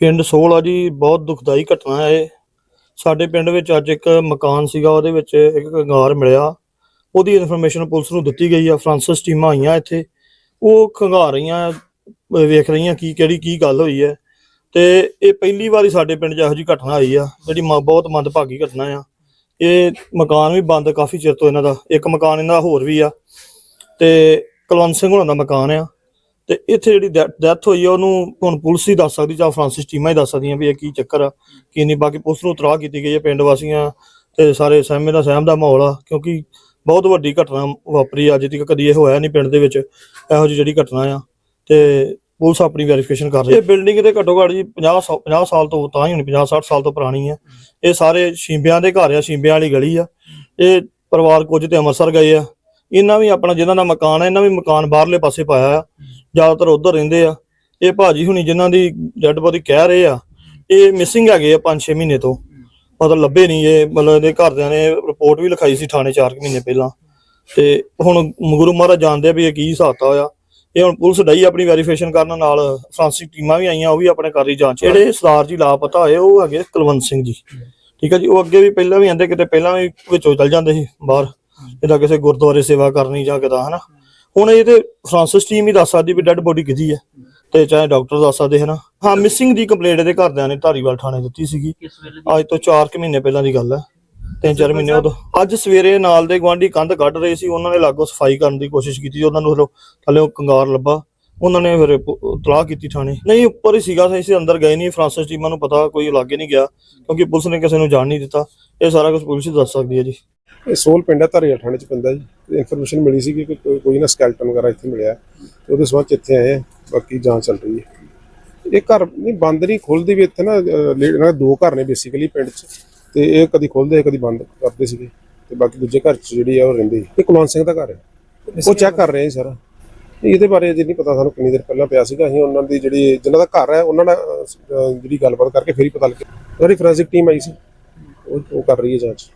ਪਿੰਡ ਸੋਲ ਆ ਜੀ, ਬਹੁਤ ਦੁਖਦਾਈ ਘਟਨਾ ਹੈ ਇਹ। ਸਾਡੇ ਪਿੰਡ ਵਿੱਚ ਅੱਜ ਇੱਕ ਮਕਾਨ ਸੀਗਾ, ਉਹਦੇ ਵਿੱਚ ਇੱਕ ਖੰਗਾਰ ਮਿਲਿਆ। ਉਹਦੀ ਇਨਫੋਰਮੇਸ਼ਨ ਪੁਲਿਸ ਨੂੰ ਦਿੱਤੀ ਗਈ ਆ, ਫਰਾਂਸਿਸ ਟੀਮਾਂ ਆਈਆਂ ਇੱਥੇ। ਉਹ ਖੰਗਾਰ ਰਹੀਆਂ, ਵੇਖ ਰਹੀਆਂ ਕੀ, ਕਿਹੜੀ ਕੀ ਗੱਲ ਹੋਈ ਹੈ। ਤੇ ਇਹ ਪਹਿਲੀ ਵਾਰੀ ਸਾਡੇ ਪਿੰਡ 'ਚ ਇਹੋ ਜਿਹੀ ਘਟਨਾ ਆਈ ਆ, ਜਿਹੜੀ ਮ- ਬਹੁਤ ਮੰਦਭਾਗੀ ਘਟਨਾ ਆ। ਇਹ ਮਕਾਨ ਵੀ ਬੰਦ ਕਾਫੀ ਚਿਰ ਤੋਂ ਇਹਨਾਂ ਦਾ, ਇੱਕ ਮਕਾਨ ਇਹਨਾਂ ਦਾ ਹੋਰ ਵੀ ਆ। ਤੇ ਕੁਲਵੰਤ ਸਿੰਘ ਹੋਣਾ ਦਾ ਮਕਾਨ ਆ। ਤੇ ਇੱਥੇ ਜਿਹੜੀ ਡੈਥ ਹੋਈ ਆ ਉਹਨੂੰ ਹੁਣ ਪੁਲਿਸ ਹੀ ਦੱਸ ਸਕਦੀ ਜਾਂ ਫਰਾਂਸਿਸ ਟੀਮਾਂ ਹੀ ਦੱਸ ਸਕਦੀਆਂ ਵੀ ਇਹ ਕੀ ਚੱਕਰ ਆ ਕੀ ਨਹੀਂ। ਬਾਕੀ ਪੁਲਿਸ ਨੂੰ ਇਤਲਾਹ ਕੀਤੀ ਗਈ ਹੈ ਪਿੰਡ ਵਾਸੀਆਂ ਤੇ ਸਾਰੇ ਸਹਿਮੇ ਦਾ ਸਹਿਮ ਦਾ ਮਾਹੌਲ ਆ ਕਿਉਂਕਿ ਬਹੁਤ ਵੱਡੀ ਘਟਨਾ ਵਾਪਰੀ ਅੱਜ ਤੱਕ ਕਦੀ ਇਹ ਹੋਇਆ ਨਹੀਂ ਪਿੰਡ ਦੇ ਵਿੱਚ ਇਹੋ ਜਿਹੀ ਜਿਹੜੀ ਘਟਨਾ ਆ। ਤੇ ਪੁਲਿਸ ਆਪਣੀ ਵੈਰੀਫਿਕੇਸ਼ਨ ਕਰ ਰਹੀ ਹੈ ਇਹ ਬਿਲਡਿੰਗ ਤੇ ਘੱਟੋ ਘੱਟ ਜੀ 50 ਸੌ- 50 ਸਾਲ ਤੋਂ ਤਾਂ ਹੀ ਹੋਣੀ 50 60 ਸਾਲ ਤੋਂ ਪੁਰਾਣੀ ਹੈ। ਇਹ ਸਾਰੇ ਸ਼ੀਂਬਿਆਂ ਦੇ ਘਰ ਆ ਸ਼ੀਂਬਿਆਂ ਵਾਲੀ ਗਲੀ ਆ। ਇਹ ਪਰਿਵਾਰ ਕੁਝ ਤੇ ਅੰਮ੍ਰਿਤਸਰ ਗਏ ਆ। ਇਹਨਾਂ ਵੀ ਆਪਣਾ ਜਿਹਨਾਂ ਦਾ ਮਕਾਨ ਹੈ, ਇਹਨਾਂ ਵੀ ਮਕਾਨ ਬਾਹਰਲੇ ਪਾਸੇ ਪਾਇਆ ਆ। ਜ਼ਿਆਦਾਤਰ ਉਧਰ ਰਹਿੰਦੇ ਆ। ਇਹ ਭਾਜੀ ਹੁਣੀ ਜਿਨ੍ਹਾਂ ਦੀ ਡੈੱਡ ਬੋਡੀ ਕਹਿ ਰਹੇ ਆ, ਇਹ ਮਿਸਿੰਗ ਹੈਗੇ ਆ 5-6 ਮਹੀਨੇ ਤੋਂ। ਪਤਾ ਲੱਭੇ ਨਹੀਂ ਇਹ, ਮਤਲਬ ਇਹਦੇ ਘਰਦਿਆਂ ਨੇ ਰਿਪੋਰਟ ਵੀ ਲਿਖਾਈ ਸੀ ਥਾਣੇ 4 ਮਹੀਨੇ ਪਹਿਲਾਂ। ਤੇ ਹੁਣ ਗੁਰੂ ਮਹਾਰਾਜ ਜਾਣਦੇ ਆ ਵੀ ਇਹ ਕੀ ਹਿਸਾਬਤਾ ਹੋਇਆ ਇਹ ਹੁਣ ਪੁਲਿਸ ਡਈ ਆਪਣੀ ਵੈਰੀਫਿਕੇਸ਼ਨ ਕਰਨ ਨਾਲ ਫਰਾਂਸਿਕ ਟੀਮਾਂ ਵੀ ਆਈਆਂ, ਉਹ ਵੀ ਆਪਣੇ ਕਰ ਰਹੀ ਜਾਂਚ ਜਿਹੜੇ ਸਰਦਾਰ ਜੀ ਲਾਪਤਾ ਹੋਏ, ਉਹ ਹੈਗੇ ਕੁਲਵੰਤ ਸਿੰਘ ਜੀ। ਠੀਕ ਹੈ ਜੀ, ਉਹ ਅੱਗੇ ਵੀ ਪਹਿਲਾਂ ਵੀ ਆਂਦੇ, ਕਿਤੇ ਪਹਿਲਾਂ ਵੀ ਵਿੱਚੋਂ ਚੱਲ ਜਾਂਦੇ ਸੀ ਬਾਹਰ। ਜਿੱਦਾਂ ਕਿਸੇ ਗੁਰਦੁਆਰੇ ਸੇਵਾ ਕਰਨੀ ਜਾਂ ਕਿਦਾਂ ਹਨਾ? ਹੁਣ ਇਹ ਤੇ ਫਰਾਂਸਿਸ ਟੀਮ ਹੀ ਦੱਸ ਸਕਦੀ ਵੀ ਡੈੱਡ ਬੋਡੀ ਕਿਹਦੀ ਹੈ ਤੇ ਚਾਹੇ ਡਾਕਟਰ ਦੱਸ ਸਕਦੇ ਹਨਾ? ਹਾਂ ਮਿਸਿੰਗ ਦੀ ਕੰਪਲੇਂਟ ਇਹਦੇ ਘਰਦਿਆਂ ਨੇ ਧਾਰੀਵਾਲ ਥਾਣੇ ਦਿੱਤੀ ਸੀਗੀ। ਅੱਜ ਤੋਂ 4 ਕੁ ਮਹੀਨੇ ਪਹਿਲਾਂ ਦੀ ਗੱਲ ਹੈ। ਤਿੰਨ ਚਾਰ ਮਹੀਨੇ ਉਦੋਂ। ਅੱਜ ਸਵੇਰੇ ਨਾਲ ਦੇ ਗਵਾਂਢੀ ਕੰਧ ਕੱਢ ਰਹੇ ਸੀ ਉਹਨਾਂ ਨੇ ਲਾਗੋ ਸਫ਼ਾਈ ਕਰਨ ਦੀ ਕੋਸ਼ਿਸ਼ ਕੀਤੀ ਉਹਨਾਂ ਨੂੰ ਫਿਰ ਥੱਲੇ ਉਹ ਕੰਗਾਰ ਲੱਭਾ। ਉਹਨਾਂ ਨੇ ਫਿਰ ਤਲਾਹ ਕੀਤੀ ਥਾਣੇ। ਨਹੀਂ ਉੱਪਰ ਹੀ ਸੀਗਾ ਅਸੀਂ ਅੰਦਰ ਗਏ ਨਹੀਂ ਫਰਾਂਸਿਸ ਟੀਮਾਂ ਨੂੰ ਪਤਾ ਕੋਈ ਲਾਗੇ ਨਹੀਂ ਗਿਆ ਕਿਉਂਕਿ ਪੁਲਿਸ ਨੇ ਕਿਸੇ ਨੂੰ ਜਾਣ ਨਹੀਂ ਦਿੱਤਾ। ਇਹ ਸਾਰਾ ਕੁਝ ਪੁਲਿਸ ਹੀ ਦੱਸ ਸਕਦੀ ਹੈ ਜੀ। ਇਹ ਸੋਲ ਪਿੰਡ ਹੈ ਧਾਰੀਵਾਲ ਥਾਣੇ ਚ ਪੈਂਦਾ ਜੀ। ਇਨਫੋਰਮੇਸ਼ਨ ਮਿਲੀ ਸੀ ਕਿ ਕੋਈ- ਕੋਈ ਨਾ ਸਕੈਲਟਨ ਵਗੈਰਾ ਇੱਥੇ ਮਿਲਿਆ। ਤੇ ਉਹਦੇ ਸਬੰਧ 'ਚ ਇੱਥੇ ਆਏ ਆ ਬਾਕੀ ਜਾਂਚ ਚੱਲ ਰਹੀ ਹੈ। ਇਹ ਘਰ ਨਹੀਂ ਬੰਦ ਨਹੀਂ ਖੁੱਲਦੀ ਵੀ ਇੱਥੇ ਨਾ ਇਹਨਾਂ ਦੇ ਦੋ ਘਰ ਨੇ ਬੇਸਿਕਲੀ ਪਿੰਡ 'ਚ। ਤੇ ਇਹ ਕਦੀ ਖੁੱਲਦੇ ਕਦੀ ਬੰਦ ਕਰਦੇ ਸੀਗੇ। ਤੇ ਬਾਕੀ ਦੂਜੇ ਘਰ 'ਚ ਜਿਹੜੀ ਆ ਉਹ ਰਹਿੰਦੇ। ਇਹ ਕੁਲਵੰਤ ਸਿੰਘ ਦਾ ਘਰ ਹੈ। ਉਹ ਚੈੱਕ ਕਰ ਰਹੇ ਆ ਜੀ ਸਾਰਾ ਇਹਦੇ ਬਾਰੇ ਅਜੇ ਨਹੀਂ ਪਤਾ ਸਾਨੂੰ ਕਿੰਨੀ ਦੇਰ ਪਹਿਲਾਂ ਪਿਆ ਸੀਗਾ। ਅਸੀਂ ਉਹਨਾਂ ਦੀ ਜਿਹੜੀ ਜਿਨ੍ਹਾਂ ਦਾ ਘਰ ਹੈ ਉਹਨਾਂ ਨਾਲ ਜਿਹੜੀ ਗੱਲਬਾਤ ਕਰਕੇ ਫਿਰ ਹੀ ਪਤਾ ਲੱਗਿਆ। ਸਾਰੀ ਫੋਰੈਂਸਿਕ ਟੀਮ ਆਈ ਸੀ। ਉਹ ਉਹ ਕਰ ਰਹੀ ਹੈ ਜਾਂਚ।